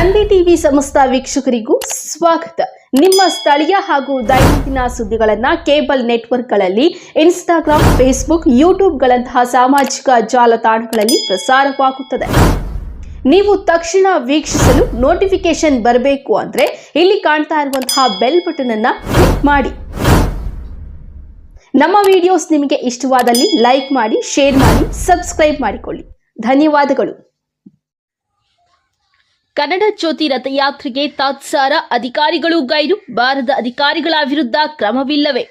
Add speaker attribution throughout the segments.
Speaker 1: Nandi TV ಸಮಸ್ತ ವೀಕ್ಷಕರಿಗೂ ಸ್ವಾಗತ. ನಿಮ್ಮ ಸ್ಥಳೀಯ ಹಾಗೂ ದೈನಂದಿನ ಸುದ್ದಿಗಳನ್ನ ಕೇಬಲ್ ನೆಟ್ವರ್ಕ್ಗಳಲ್ಲಿ, ಇನ್ಸ್ಟಾಗ್ರಾಮ್, ಫೇಸ್ಬುಕ್, ಯೂಟ್ಯೂಬ್ಗಳಂತಹ ಸಾಮಾಜಿಕ ಜಾಲತಾಣಗಳಲ್ಲಿ ಪ್ರಸಾರವಾಗುತ್ತದೆ. ನೀವು ತಕ್ಷಣ ವೀಕ್ಷಿಸಲು ನೋಟಿಫಿಕೇಶನ್ ಬರಬೇಕು ಅಂದ್ರೆ ಇಲ್ಲಿ ಕಾಣ್ತಾ ಇರುವಂತಹ ಬೆಲ್ ಬಟನ್ ಅನ್ನ ಕ್ಲಿಕ್ ಮಾಡಿ. ನಮ್ಮ ವಿಡಿಯೋಸ್ ನಿಮಗೆ ಇಷ್ಟವಾದಲ್ಲಿ ಲೈಕ್ ಮಾಡಿ, ಶೇರ್ ಮಾಡಿ, ಸಬ್ಸ್ಕ್ರೈಬ್ ಮಾಡಿಕೊಳ್ಳಿ. ಧನ್ಯವಾದಗಳು. ಕನ್ನಡ ಜ್ಯೋತಿ ರಥಯಾತ್ರೆಗೆ ತಾತ್ಸಾರ ಅಧಿಕಾರಿಗಳು ಗೈರು ಬಾರದ ಅಧಿಕಾರಿಗಳ ವಿರುದ್ಧ ಕ್ರಮವಿಲ್ಲವೇ.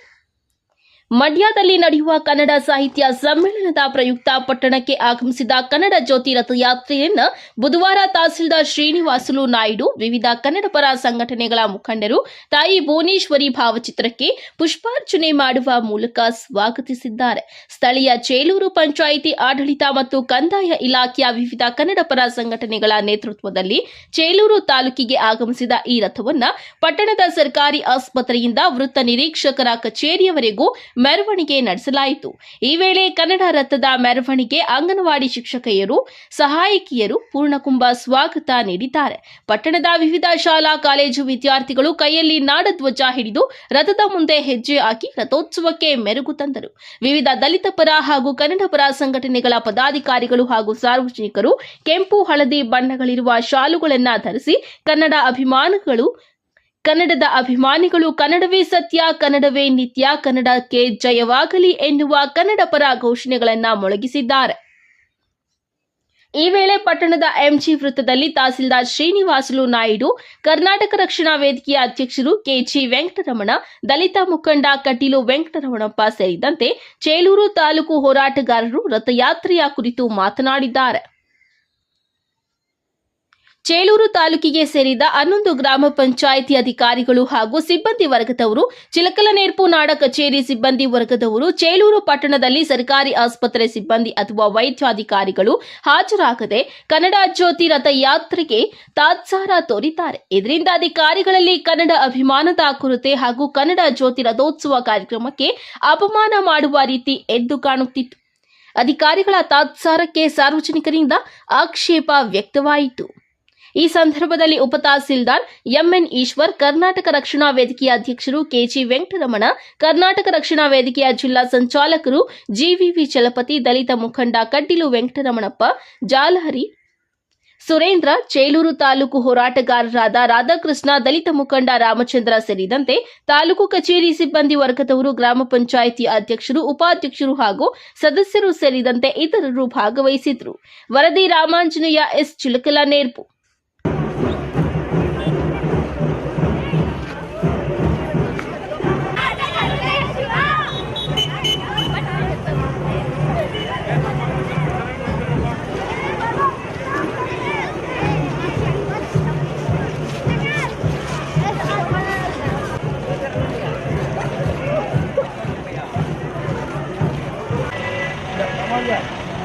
Speaker 1: ಮಂಡ್ಯದಲ್ಲಿ ನಡೆಯುವ ಕನ್ನಡ ಸಾಹಿತ್ಯ ಸಮ್ಮೇಳನದ ಪ್ರಯುಕ್ತ ಪಟ್ಟಣಕ್ಕೆ ಆಗಮಿಸಿದ ಕನ್ನಡ ಜ್ಯೋತಿ ರಥಯಾತ್ರೆಯನ್ನು ಬುಧವಾರ ತಹಸೀಲ್ದಾರ್ ಶ್ರೀನಿವಾಸುಲು ನಾಯ್ಡು, ವಿವಿಧ ಕನ್ನಡ ಪರ ಸಂಘಟನೆಗಳ ಮುಖಂಡರು, ತಾಯಿ ಭುವನೇಶ್ವರಿ ಭಾವಚಿತ್ರಕ್ಕೆ ಪುಷ್ಪಾರ್ಚನೆ ಮಾಡುವ ಮೂಲಕ ಸ್ವಾಗತಿಸಿದ್ದಾರೆ. ಸ್ಥಳೀಯ ಚೇಲೂರು ಪಂಚಾಯಿತಿ ಆಡಳಿತ ಮತ್ತು ಕಂದಾಯ ಇಲಾಖೆಯ ವಿವಿಧ ಕನ್ನಡ ಪರ ಸಂಘಟನೆಗಳ ನೇತೃತ್ವದಲ್ಲಿ ಚೇಲೂರು ತಾಲೂಕಿಗೆ ಆಗಮಿಸಿದ ಈ ರಥವನ್ನು ಪಟ್ಟಣದ ಸರ್ಕಾರಿ ಆಸ್ಪತ್ರೆಯಿಂದ ವೃತ್ತ ನಿರೀಕ್ಷಕರ ಕಚೇರಿಯವರೆಗೂ ಮೆರವಣಿಗೆ ನಡೆಸಲಾಯಿತು. ಈ ವೇಳೆ ಕನ್ನಡ ರಥದ ಮೆರವಣಿಗೆ ಅಂಗನವಾಡಿ ಶಿಕ್ಷಕಿಯರು, ಸಹಾಯಕಿಯರು ಪೂರ್ಣಕುಂಭ ಸ್ವಾಗತ ನೀಡಿದ್ದಾರೆ. ಪಟ್ಟಣದ ವಿವಿಧ ಶಾಲಾ, ಕಾಲೇಜು ವಿದ್ಯಾರ್ಥಿಗಳು ಕೈಯಲ್ಲಿ ನಾಡಧ್ವಜ ಹಿಡಿದು ರಥದ ಮುಂದೆ ಹೆಜ್ಜೆ ಹಾಕಿ ರಥೋತ್ಸವಕ್ಕೆ ಮೆರುಗು ತಂದರು. ವಿವಿಧ ದಲಿತ ಪರ ಹಾಗೂ ಕನ್ನಡ ಪರ ಸಂಘಟನೆಗಳ ಪದಾಧಿಕಾರಿಗಳು ಹಾಗೂ ಸಾರ್ವಜನಿಕರು ಕೆಂಪು, ಹಳದಿ ಬಣ್ಣಗಳಿರುವ ಶಾಲುಗಳನ್ನು ಧರಿಸಿ ಕನ್ನಡ ಅಭಿಮಾನಿಗಳು ಕನ್ನಡದ ಅಭಿಮಾನಿಗಳು ಕನ್ನಡವೇ ಸತ್ಯ, ಕನ್ನಡವೇ ನಿತ್ಯ, ಕನ್ನಡಕ್ಕೆ ಜಯವಾಗಲಿ ಎನ್ನುವ ಕನ್ನಡ ಪರ ಘೋಷಣೆಗಳನ್ನ ಮೊಳಗಿಸಿದ್ದಾರೆ. ಈ ವೇಳೆ ಪಟ್ಟಣದ ಎಂಜಿ ವೃತ್ತದಲ್ಲಿ ತಹಸೀಲ್ದಾರ್ ಶ್ರೀನಿವಾಸಲು ನಾಯ್ಡು, ಕರ್ನಾಟಕ ರಕ್ಷಣಾ ವೇದಿಕೆಯ ಅಧ್ಯಕ್ಷರು ಕೆಜಿ ವೆಂಕಟರಮಣ, ದಲಿತ ಮುಖಂಡ ಕಟೀಲು ವೆಂಕಟರಮಣಪ್ಪ ಸೇರಿದಂತೆ ಚೇಲೂರು ತಾಲೂಕು ಹೋರಾಟಗಾರರು ರಥಯಾತ್ರೆಯ ಕುರಿತು ಮಾತನಾಡಿದ್ದಾರೆ. ಚೇಲೂರು ತಾಲೂಕಿಗೆ ಸೇರಿದ ಹನ್ನೊಂದು ಗ್ರಾಮ ಪಂಚಾಯಿತಿ ಅಧಿಕಾರಿಗಳು ಹಾಗೂ ಸಿಬ್ಬಂದಿ ವರ್ಗದವರು, ಚಿಲಕಲನೇರ್ಪು ನಾಡ ಕಚೇರಿ ಸಿಬ್ಬಂದಿ ವರ್ಗದವರು, ಚೇಲೂರು ಪಟ್ಟಣದಲ್ಲಿ ಸರ್ಕಾರಿ ಆಸ್ಪತ್ರೆ ಸಿಬ್ಬಂದಿ ಅಥವಾ ವೈದ್ಯಾಧಿಕಾರಿಗಳು ಹಾಜರಾಗದೆ ಕನ್ನಡ ಜ್ಯೋತಿ ರಥಯಾತ್ರೆಗೆ ತಾತ್ಸಾರ ತೋರಿದ್ದಾರೆ. ಇದರಿಂದ ಅಧಿಕಾರಿಗಳಲ್ಲಿ ಕನ್ನಡ ಅಭಿಮಾನದ ಕೊರತೆ ಹಾಗೂ ಕನ್ನಡ ಜ್ಯೋತಿ ರಥೋತ್ಸವ ಕಾರ್ಯಕ್ರಮಕ್ಕೆ ಅಪಮಾನ ಮಾಡುವ ರೀತಿ ಎದ್ದು ಕಾಣುತ್ತಿತ್ತು. ಅಧಿಕಾರಿಗಳ ತಾತ್ಸಾರಕ್ಕೆ ಸಾರ್ವಜನಿಕರಿಂದ ಆಕ್ಷೇಪ ವ್ಯಕ್ತವಾಯಿತು. ಈ ಸಂದರ್ಭದಲ್ಲಿ ಉಪ ತಹಸೀಲ್ದಾರ್ ಎಂಎನ್ ಈಶ್ವರ್, ಕರ್ನಾಟಕ ರಕ್ಷಣಾ ವೇದಿಕೆಯ ಅಧ್ಯಕ್ಷರು ಕೆಜಿ ವೆಂಕಟರಮಣ, ಕರ್ನಾಟಕ ರಕ್ಷಣಾ ವೇದಿಕೆಯ ಜಿಲ್ಲಾ ಸಂಚಾಲಕರು ಜಿವಿವಿ ಚಲಪತಿ, ದಲಿತ ಮುಖಂಡ ಕಡ್ಡಿಲು ವೆಂಕಟರಮಣಪ್ಪ, ಜಾಲಹರಿ ಸುರೇಂದ್ರ, ಚೇಲೂರು ತಾಲೂಕು ಹೋರಾಟಗಾರರಾದ ರಾಧಾಕೃಷ್ಣ, ದಲಿತ ಮುಖಂಡ ರಾಮಚಂದ್ರ ಸೇರಿದಂತೆ ತಾಲೂಕು ಕಚೇರಿ ಸಿಬ್ಬಂದಿ ವರ್ಗದವರು, ಗ್ರಾಮ ಪಂಚಾಯಿತಿ ಅಧ್ಯಕ್ಷರು, ಉಪಾಧ್ಯಕ್ಷರು ಹಾಗೂ ಸದಸ್ಯರು ಸೇರಿದಂತೆ ಇತರರು ಭಾಗವಹಿಸಿದ್ರು ವರದಿ ರಾಮಾಂಜನೇಯ ಎಸ್. ಚಿಲಕಲ, ನೇರ್ಪು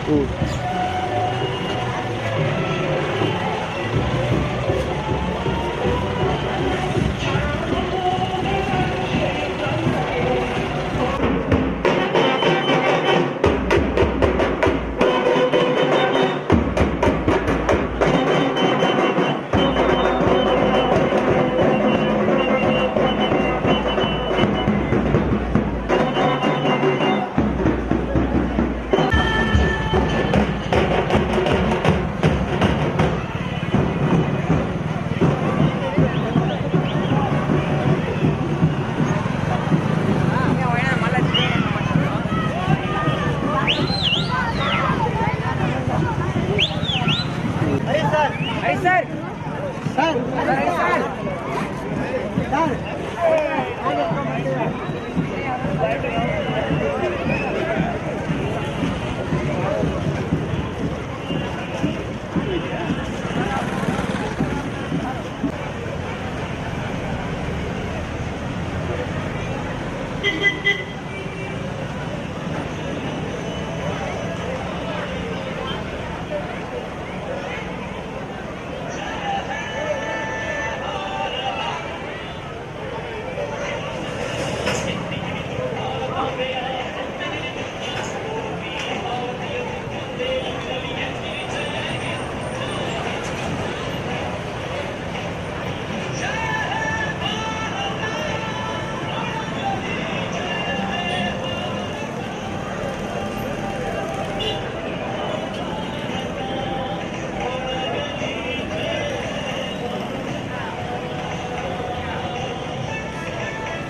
Speaker 2: Ooh.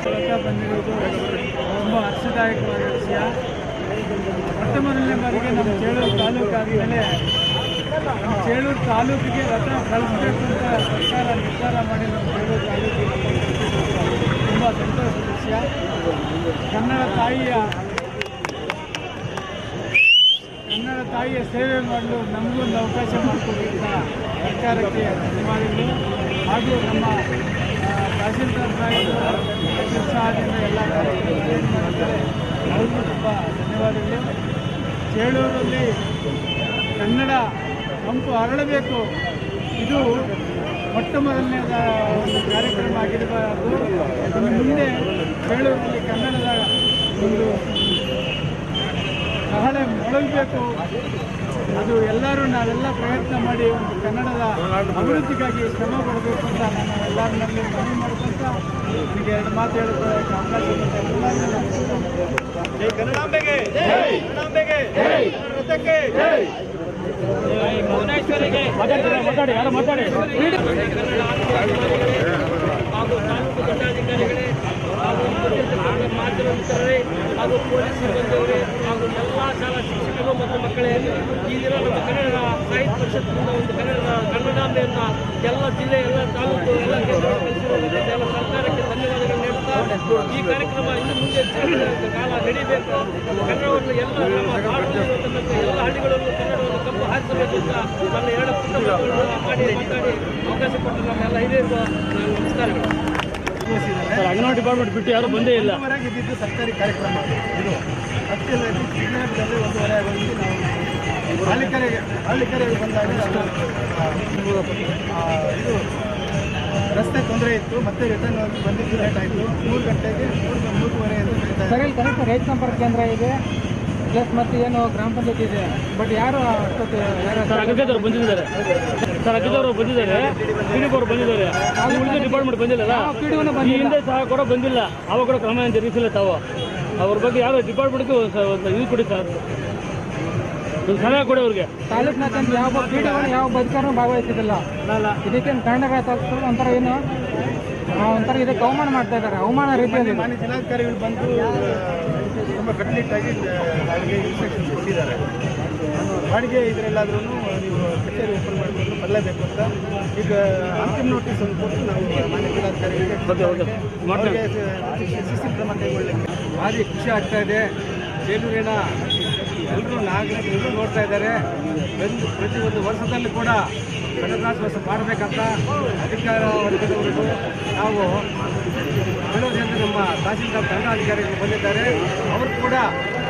Speaker 3: ರಥ ಬಂದಿರೋದು ತುಂಬ ಹರ್ಷದಾಯಕವಾದ ವಿಷಯ. ಮೊದಲನೇ ಬಾರಿಗೆ ನಮ್ಮ ಚೇಳೂರು ತಾಲೂಕು ಆದಮೇಲೆ ನಮ್ಮ ಚೇಳೂರು ತಾಲೂಕಿಗೆ ರಥ ಕಳಿಸ್ಬೇಕು ಅಂತ ಸರ್ಕಾರ ನಿರ್ಧಾರ ಮಾಡಿ ನಮ್ಮ ಚೇಳೂರು ತಾಲೂಕಿಗೆ ತುಂಬ ಸಂತೋಷದ ವಿಷಯ. ಕನ್ನಡ ತಾಯಿಯ ಕನ್ನಡ ತಾಯಿಯ ಸೇವೆ ಮಾಡಲು ನಮಗೊಂದು ಅವಕಾಶ ಮಾಡಿಕೊಟ್ಟಿದ್ದ ಸರ್ಕಾರಕ್ಕೆ ಧನ್ಯವಾದಗಳು. ಹಾಗೂ ನಮ್ಮ ತಹಸೀಲ್ದಾರ್ ಸಾಹೇಬರು ಉತ್ಸಾಹದಿಂದ ಎಲ್ಲ ಮಾಡ್ತಾರೆ ಅವ್ರಿಗೂ ತುಂಬ ಧನ್ಯವಾದಗಳು. ಚೇಳೂರಲ್ಲಿ ಕನ್ನಡ ಹಂಪು ಅರಳಬೇಕು. ಇದು ಮೊಟ್ಟ ಮೊದಲನೇದ ಒಂದು ಕಾರ್ಯಕ್ರಮ ಆಗಿರಬಾರದು. ಮುಂದೆ ಚೇಳೂರಲ್ಲಿ ಕನ್ನಡದ ಒಂದು ಕಹಳೆ ಮೊಳಗಬೇಕು. ಅದು ಎಲ್ಲರೂ ನಾವೆಲ್ಲ ಪ್ರಯತ್ನ ಮಾಡಿ ಒಂದು ಕನ್ನಡದ ಅಭಿವೃದ್ಧಿಗಾಗಿ ಶ್ರಮ ಪಡಬೇಕು ಅಂತ ನಾನು ಎಲ್ಲರನ್ನಲ್ಲಿ ಮನವಿ ಮಾಡ್ಕೊಂತ ನಿಮಗೆ ಎರಡು ಮಾತು ಹೇಳಿಕೊಳ್ಳೋಕೆ ಅವಕಾಶ ಜೈ
Speaker 2: ಜೈ ಕನ್ನಡಾಂಬೆಗೆ ರಥಕ್ಕೆ ಭುವನೇಶ್ವರಿಗೆ
Speaker 3: ಮಾತಾಡಿ ಯಾರು ಮಾತಾಡಿ?
Speaker 2: ಹಾಗೂ ತಾಲೂಕು ಮಾಧ್ಯಮ ಹಾಗೂ ಪೊಲೀಸ್ ಸಿಬ್ಬಂದಿಯವರೇ ಹಾಗೂ ಎಲ್ಲ ಶಾಲಾ ಶಿಕ್ಷಕರು ಮತ್ತು ಮಕ್ಕಳೇ, ಈ ದಿನ ನಮ್ಮ ಕನ್ನಡ ಸಾಹಿತ್ಯ ಪರಿಷತ್ನಿಂದ ಒಂದು ಕನ್ನಡ ಕನ್ನಡಾಂಬೆಯನ್ನು ಎಲ್ಲ ಜಿಲ್ಲೆ, ಎಲ್ಲ ತಾಲೂಕು, ಎಲ್ಲ ಕಲಿಸಿರೋದ್ರಿಂದ ಎಲ್ಲ ಸರ್ಕಾರಕ್ಕೆ ಧನ್ಯವಾದಗಳು ನೀಡುತ್ತಾ ಈ ಕಾರ್ಯಕ್ರಮ ಇನ್ನು ಮುಂದೆ ಕಾಲ ನಡೀಬೇಕು. ಕನ್ನಡವನ್ನು ಎಲ್ಲ ನಮ್ಮ ನಾಡಿನಲ್ಲಿರತಕ್ಕಂಥ ಎಲ್ಲ ಹಳ್ಳಿಗಳಲ್ಲೂ ಕನ್ನಡವನ್ನು ಕಬ್ಬು ಹಾರಿಸಬೇಕು ಅಂತ ನನ್ನ ಎರಡು ಪುಟ್ಟ ಮಕ್ಕಳನ್ನು ಮಾಡಿ ಮಾತಾಡಿ ಅವಕಾಶ ಕೊಟ್ಟು ನಮ್ಮೆಲ್ಲ ಹಿರಿಯರಿಗೂ ನಾನು ನಮಸ್ಕಾರಗಳು.
Speaker 3: ಅಂಗನವಾಡಿ ಡಿಪಾರ್ಟ್ಮೆಂಟ್ ಬಿಟ್ಟು ಯಾರು ಬಂದೇ ಇಲ್ಲ.
Speaker 4: ಇದ್ದಿದ್ದು ಸರ್ಕಾರಿ ಕಾರ್ಯಕ್ರಮ. ಇದು ಅಷ್ಟೆಲ್ಲ ಕರ್ನಾಟಕದಲ್ಲಿ ಒಂದೂವರೆ ಆಗೋದು ನಾವು ಹಳ್ಳಿಕರೆಗೆ ಹಳ್ಳಿಕರೆಗೆ ಬಂದಾಗ ಇದು ರಸ್ತೆ ತೊಂದರೆ ಇತ್ತು ಮತ್ತೆ ರಿಟರ್ನ್ ಬಂದಿದ್ದು ಲೇಟ್ ಆಯಿತು. ಮೂರು ಗಂಟೆಗೆ ಮೂರು ಮೂರುವರೆ
Speaker 3: ಕರೆಕ್ಟ್ ರೈತ ಸಂಪರ್ಕ ಕೇಂದ್ರ ಇದೆ. ಪ್ಲಸ್ ಮತ್ತೆ ಏನು ಗ್ರಾಮ ಪಂಚಾಯತ್ ಇದೆ. ಬಟ್ ಯಾರು ಅಷ್ಟೊತ್ತು
Speaker 5: ಸರ್ ಅಗ್ರಿಕಲ್ಚರ್ ಬಂದಿದ್ದಾರೆ. ಸರ್ ಅಗ್ರಿಕಲ್ಚರ್ ಬಂದಿದ್ದಾರೆ. ಪಿಡಿಪಿ ಅವರು ಬಂದಿದ್ದಾರೆ. ಉಳಿದ ಡಿಪಾರ್ಟ್ಮೆಂಟ್ ಬಂದಿಲ್ಲಲ್ಲ? ಈ ಹಿಂದೆ ಸಹ ಕೂಡ ಬಂದಿಲ್ಲ. ಅವಾಗ ಕೂಡ ಕ್ರಮ ಏನು ಜರುಗಿಸಿಲ್ಲ ತಾವು. ಅವ್ರ ಬಗ್ಗೆ ಯಾರು ಡಿಪಾರ್ಟ್ಮೆಂಟ್ಗೆ ಒಂದು ಇದು ಕೊಡಿ ಸರ್ ಒಂದು ಸಲಹೆ ಕೊಡಿ ಅವ್ರಿಗೆ.
Speaker 3: ತಾಲೂಕಿನಾದ್ಯಂತ ಯಾವ ಕ್ರೀಡೆಗಳು ಯಾವ ಬದುಕನ್ನು ಭಾಗವಹಿಸಿದಿಲ್ಲ ಇದಕ್ಕೆ ಕನ್ನಡ ಒಂಥರ ಏನು? ಒಂಥರ ಇದಕ್ಕೆ ಅವಮಾನ ಮಾಡ್ತಾ ಇದ್ದಾರೆ. ಅವಮಾನ ರೀತಿಯಲ್ಲಿ.
Speaker 4: ಮಾನ್ಯ ಜಿಲ್ಲಾಧಿಕಾರಿಗಳು ಬಂದು ತುಂಬ ಕಟ್ಟುನಿಟ್ಟಾಗಿ ಬಾಡಿಗೆ ಇನ್ಸ್ಟ್ರಕ್ಷನ್ಸ್ ಕೊಟ್ಟಿದ್ದಾರೆ. ಬಾಡಿಗೆ ಇದರಲ್ಲಾದ್ರೂ ನೀವು ಕಚೇರಿ ಓಪನ್ ಮಾಡಿಕೊಂಡು ಬರಲೇಬೇಕು ಅಂತ. ಈಗ ಅಂತಿಮ ನೋಟಿಸ್ ಅನ್ನು ಕೊಟ್ಟು ನಾವು ಮಾನ್ಯ ಜಿಲ್ಲಾಧಿಕಾರಿಗೆ
Speaker 5: ಮಾಡ್ತೇವೆ.
Speaker 4: ಅವರಿಗೆ ಶಿಸ್ತು ಕ್ರಮ ಕೈಗೊಳ್ಳಲಿಕ್ಕೆ. ಭಾರಿ ಖುಷಿ ಆಗ್ತಾ ಇದೆ. ಬೇಲೂರಿನ ಎಲ್ಲರೂ ನಾಗರಿಕರು ನೋಡ್ತಾ ಇದ್ದಾರೆ. ಪ್ರತಿ ಪ್ರತಿಯೊಂದು ವರ್ಷದಲ್ಲಿ ಕೂಡ ಗಣರಾಜ್ಯೋತ್ಸವ ಮಾಡಬೇಕಂತ ಅಧಿಕಾರ ವರ್ಗದವರಿಗೂ ನಾವು ಹೇಳೋದ್ರಿಂದ ನಮ್ಮ ತಹಸೀಲ್ದಾರ್ ದಂಡಾಧಿಕಾರಿಗಳು ಬಂದಿದ್ದಾರೆ. ಅವರು ಕೂಡ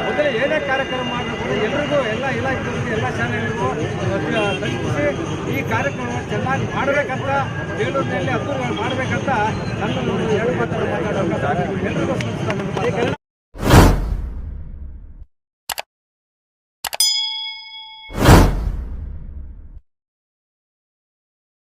Speaker 4: ಮೊದಲೇ ಏನೇ ಕಾರ್ಯಕ್ರಮ ಮಾಡಿದ್ರು ಕೂಡ ಎಲ್ರಿಗೂ ಎಲ್ಲ ಇಲಾಖೆಗಳಿಗೆ ಎಲ್ಲ ಶಾಲೆಗಳಿಗೂ ತಲುಪಿಸಿ ಈ ಕಾರ್ಯಕ್ರಮವನ್ನು ಚೆನ್ನಾಗಿ ಮಾಡಬೇಕಂತ ಬೇಲೂರಿನಲ್ಲಿ ಅದ್ದೂರಿಯಾಗಿ ಮಾಡಬೇಕಂತ ನನ್ನ ಎರಡು ಮಾತಾಡೋಕೆ ಎಲ್ರಿಗೂ